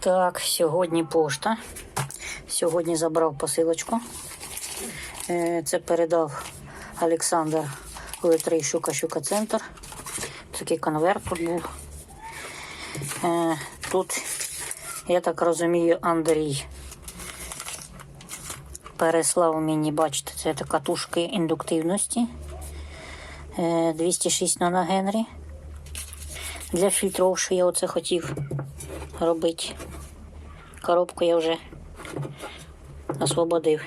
Так, сьогодні пошта. Сьогодні забрав посилочку. Е, Це передав Олександр Литрий Щука Щука Центр. Такий конверт тут був. Е, Тут, я так розумію, Андрій переслав мені, бачите, це катушки індуктивності. Е, 206 наногенрі. Для фільтров, що я оце хотів робити. Коробку я вже освободив.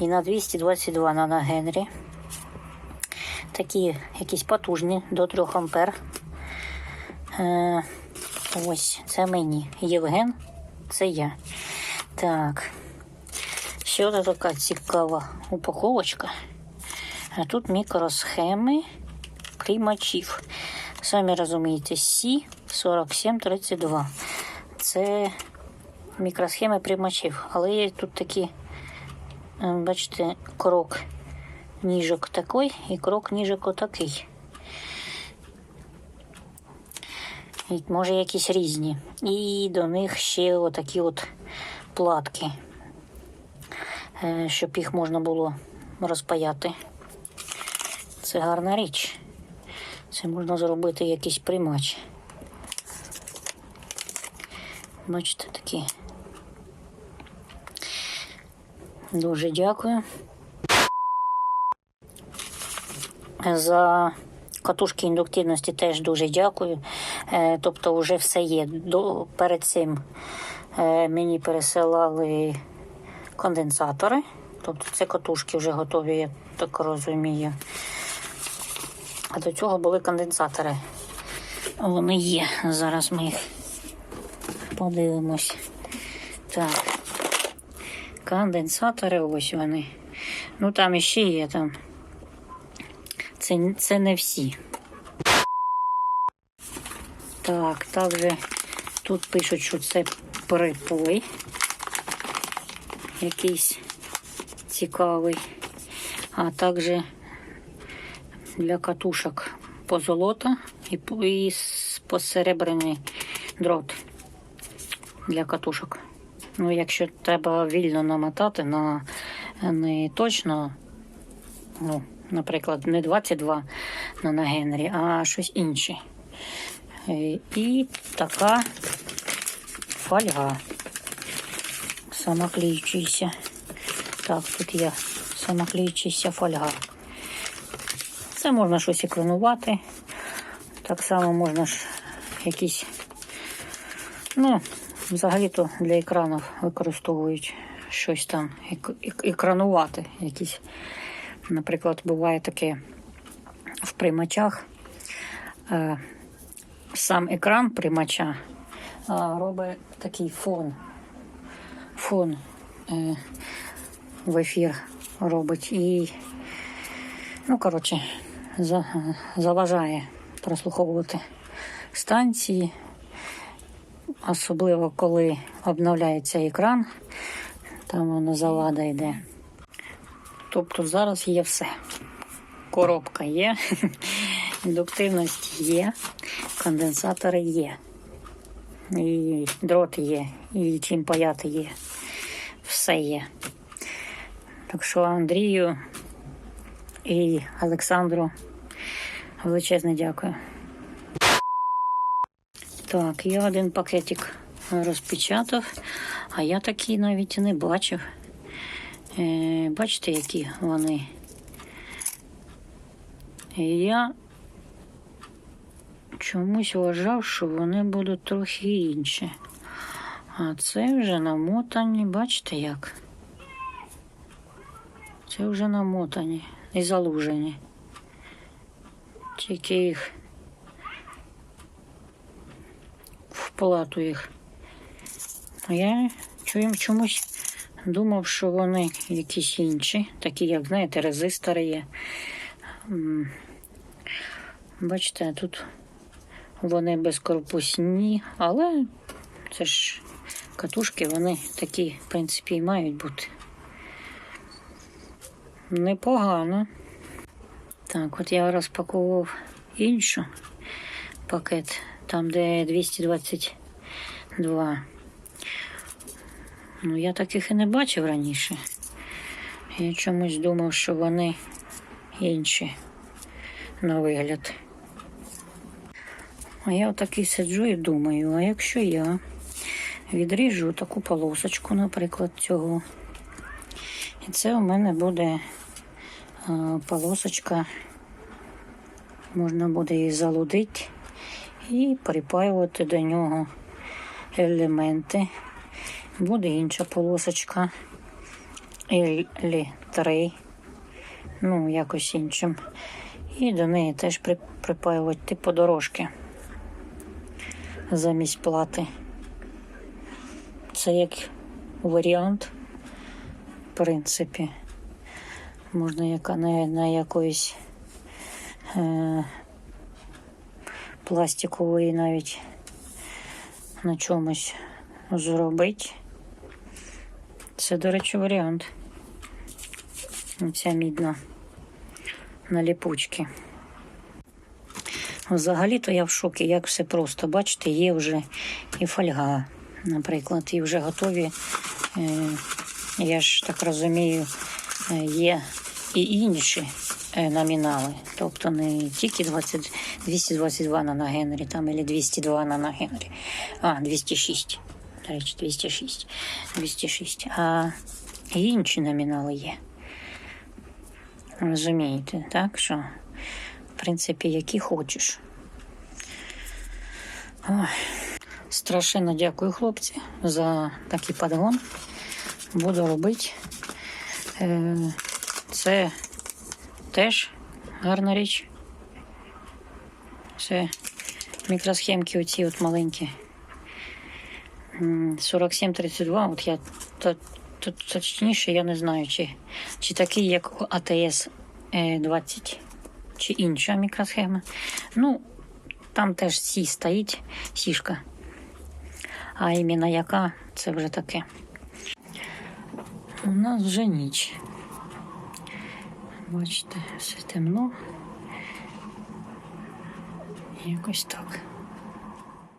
І на 222 наногенрі. Такі якісь потужні до 3 ампер. Е, ось, це мені. Євген, це я. Так. Ще одна така цікава упаковочка. А тут мікросхеми приймачів. Самі розумієте, C4732. Це мікросхеми приймачів. Але є тут такі, е, бачите, крок ніжок такий і крок ніжок отакий. І, може, якісь різні. І до них ще отакі от платки, е, щоб їх можна було розпаяти. Це гарна річ. Це можна зробити якийсь приймач. Бачите, такі. Дуже дякую. За катушки індуктивності теж дуже дякую. Е, Тобто вже все є. Перед цим е, мені пересилали конденсатори. Тобто це катушки вже готові, я так розумію. А до цього були конденсатори. Вони є. Зараз ми їх подивимось. Так. Конденсатори, ось вони. Ну там іще є там. Це, це не всі. Так, також тут пишуть, що це припой. Якийсь цікавий. А також для катушок позолота і, і посеребрений дрот для катушок. Ну, якщо треба вільно намотати на не точно, ну, наприклад, не 22 на, на Генрі, а щось інше. Е, І така фольга самоклеючийся. Так, тут є самоклеючийся фольга. Це можна щось екранувати. Так само можна ж якісь, ну, взагалі-то для екранів використовують щось там ек- ек- екранувати. Якісь, наприклад, буває таке в приймачах. Е, сам екран приймача е, робить такий фон. Фон е, в ефір робить. І Ну, коротше, заважає прослуховувати станції, особливо коли обновляється екран, там воно завада йде. Тобто зараз є все. Коробка є, індуктивність є, конденсатори є, і дрот є, і чим паяти є. Все є. Так що Андрію і Олександру величезне дякую. Так, я один пакетик розпечатав, а я такий навіть не бачив. Е, бачите, які вони. Я чомусь вважав, що вони будуть трохи інші. А це вже намотані, бачите як? Це вже намотані і залужені. Тільки їх в плату їх. Я чуєм чомусь думав, що вони якісь інші, такі, як, знаєте, резистори є. Бачите, тут вони безкорпусні, але це ж катушки, вони такі, в принципі, і мають бути. Непогано. Так, от я розпакував іншу пакет, там, де 220 два. Ну, я таких і не бачив раніше. Я чомусь думав, що вони інші на вигляд. А я отакий сиджу і думаю, а якщо я відріжу таку полосочку, наприклад, цього, і це у мене буде а, полосочка, можна буде її залудити і припаювати до нього елементи. Буде інша полосочка. Елі 3 ну, якось іншим. І до неї теж при- припаювати типу дорожки замість плати. Це як варіант, принципі. Можна яка на, на якоїсь е, пластикової навіть на чомусь зробити. Це, до речі, варіант. Ця мідна на ліпучки. Взагалі-то я в шокі, як все просто. Бачите, є вже і фольга, наприклад, і вже готові. е, Я ж так розумію, е, є і інші е, номінали. Тобто не тільки 20, 222 на Генрі, там, або 202 на Генрі, а 206. До речі, 206. 206. А і інші номінали є. Розумієте, так? Що, в принципі, які хочеш. Ой. Страшенно дякую, хлопці, за такий подгон. Буду робити. Е, Це теж гарна річ. Це мікросхемки оці от маленькі. М, 4732, от я то, то, точніше, я не знаю, чи, чи такий, як АТС е, 20, чи інша мікросхема. Ну, там теж сі стоїть, сішка. А іменно яка, це вже таке. У нас вже ніч. Бачите, все темно. Якось так.